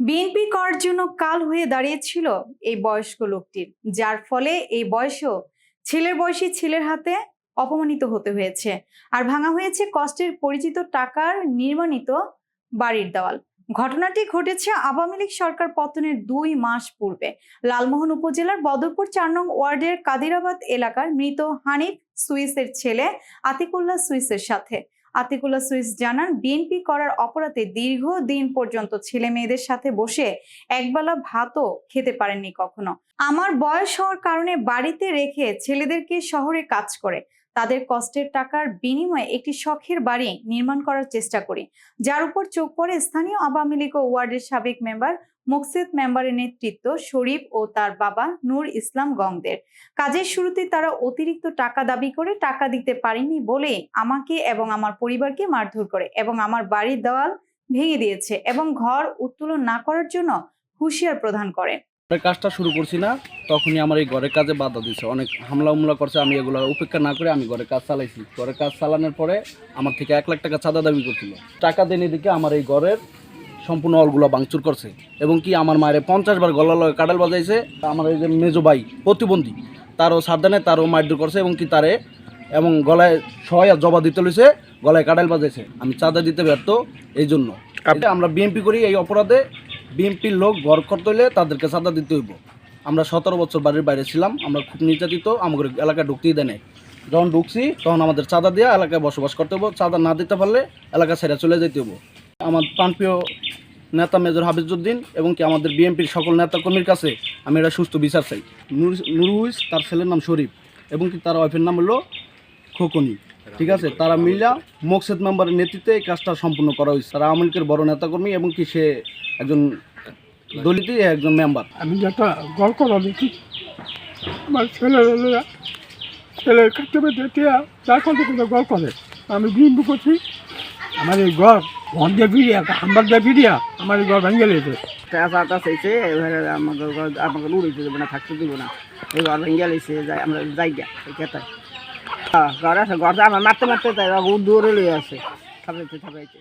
BNP করার জন্য কাল হয়ে দাঁড়িয়েছিল এই বয়স্ক লোকটির যার ফলে এই বয়সেও ছেলের বয়সী ছেলের হাতে অপমানিত হতে হয়েছে আর ভাঙা হয়েছে কষ্টের পরিচিত টাকার নির্মাণিত বাড়ির দেওয়াল। ঘটনাটি ঘটেছে আওয়ামী লীগ সরকার পতনের দুই মাস পূর্বে। লালমোহন উপজেলার বদরপুর চার নং ওয়ার্ডের কাদিরাবাদ এলাকার মৃত হানিফ সুইসের ছেলে আতিকুল্লাহ সুইসের সাথে। আতিকুল্লাহ সুইস জানান, বিএনপি করার অপরাধে দীর্ঘ দিন পর্যন্ত ছেলে মেয়েদের সাথে বসে একবেলা ভাতও খেতে পারেননি কখনো। আমার বয়স হওয়ার কারণে বাড়িতে রেখে ছেলেদেরকে শহরে কাজ করে। তাদের কষ্টের টাকার বিনিময়ে একটি শখের বাড়ি নির্মাণ করার চেষ্টা করি। যার উপর চোখ পড়ে স্থানীয় আওয়ামী লীগ ও ওয়ার্ডের সাবেক মেম্বার মুকসিদ মেম্বারের নেতৃত্ব শরীফ ও তার বাবা নূর ইসলাম গংদের। কাজের শুরুতে তারা অতিরিক্ত টাকা দাবি করে টাকা দিতে পারেনি বলে আমাকে এবং আমার পরিবারকে মারধর করে এবং আমার বাড়ির দেওয়াল ভেঙে দিয়েছে এবং ঘর উত্তোলন না করার জন্য হুঁশিয়ার প্রদান করে। ঘরের কাজটা শুরু করছি না তখনই আমার এই ঘরের কাজে বাধা দিছে। অনেক হামলা উমলা করছে আমি এগুলো উপেক্ষা না করে আমি ঘরের কাজ চালাইছি। ঘরের কাজ চালানোর পরে আমার থেকে এক লাখ টাকা চাঁদা দাবি করছিল। টাকা দেনি দিকে আমার এই ঘরের সম্পূর্ণ অলগুলো ভাঙচুর করছে এবং কি আমার মায়ের পঞ্চাশ বার গলা লগে কাডাল বাজাইছে। আমার এই যে মেজো ভাই প্রতিবন্ধী তারও সাবধানে তারও মারধর করছে এবং কি তারে এবং গলায় সহায় জবা দিতে লইছে গলায় কাডাল বাজাইছে। আমি চাঁদা দিতে ব্যর্থ এই জন্য আমরা বিএমপি করি এই অপরাধে। বিএনপির লোক ঘর করতে হইলে তাদেরকে চাঁদা দিতে হইব। আমরা সতেরো বছর বাড়ির বাইরে ছিলাম, আমরা খুব নির্যাতিত, আমাদের এলাকায় ঢুকতেই দেয় যখন ঢুকছি, তখন আমাদের চাঁদা দিয়ে এলাকায় বসবাস করতে হব চাঁদা না দিতে পারলে এলাকা ছেড়ে চলে যেতে হব আমার প্রাণপ্রিয় নেতা মেজর হাফিজউদ্দিন এবং কি আমাদের বিএনপির সকল নেতাকর্মীর কাছে আমি এটা সুস্থ বিচার চাই। নুর নুরুইস তার ছেলের নাম শরীফ এবং কি তার ওয়াইফের নাম হলো খোকনি। ঠিক আছে তারা মিলা মকসেদ মেম্বারের নেতৃত্বে এই কাজটা সম্পূর্ণ করা হয়েছে। তারা আওয়ামী লীগের বড় নেতাকর্মী এবং কি সে একজন দলিতই একজন মেম্বার। আমি যেটা গল্প দেখি আমার ছেলেরা ছেলে কাটতে তার কত কত গল্প করে। আমি বিম্বু করছি আমার এই ঘর ঘর দিয়ে ফিরিয়া আমার দিয়ে ফিরিয়া আমার এই ঘর ভেঙে লেগেছে টাকা টাকা চাইছে এবারে আমাকে আমাকে উড়াইতে দেবে না থাকতে দেবো না। এই ঘর ভেঙে গেছে আমরা যাই গা এই কেতায় হ্যাঁ ঘর আছে ঘর আমার মারতে মারতে তাই দূরে লয়ে আছে থাপাইতে থাপাইতে